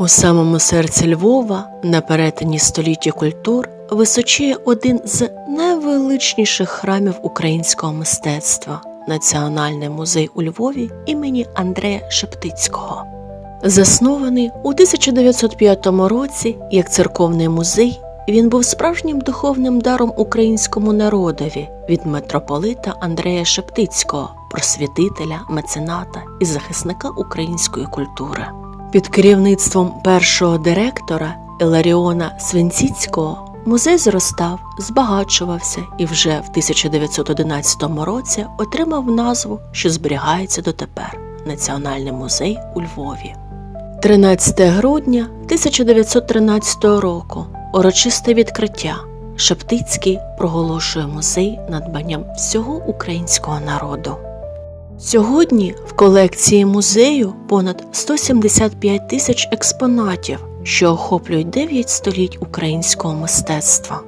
У самому серці Львова, на перетині століття культур, височіє один з найвеличніших храмів українського мистецтва Національний музей у Львові імені Андрея Шептицького. Заснований у 1905 році як церковний музей, він був справжнім духовним даром українському народові від митрополита Андрея Шептицького, просвітителя, мецената і захисника української культури. Під керівництвом першого директора Іларіона Свинціцького музей зростав, збагачувався і вже в 1911 році отримав назву, що зберігається дотепер Національний музей у Львові. 13 грудня 1913 року урочисте відкриття. Шептицький проголошує музей надбанням всього українського народу. Сьогодні в колекції музею понад 175 тисяч експонатів, що охоплюють 9 століть українського мистецтва.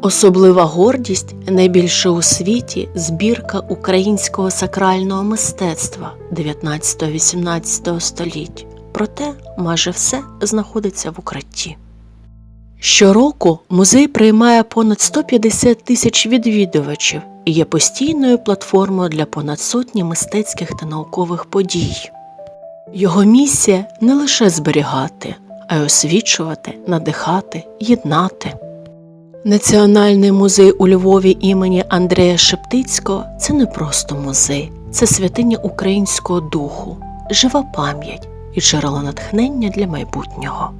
Особлива гордість найбільше у світі збірка українського сакрального мистецтва 19-18 століть. Проте майже все знаходиться в укритті. Щороку музей приймає понад 150 тисяч відвідувачів і є постійною платформою для понад сотні мистецьких та наукових подій. Його місія не лише зберігати, а й освічувати, надихати, єднати. Національний музей у Львові імені Андрея Шептицького це не просто музей, це святиня українського духу, жива пам'ять і джерело натхнення для майбутнього.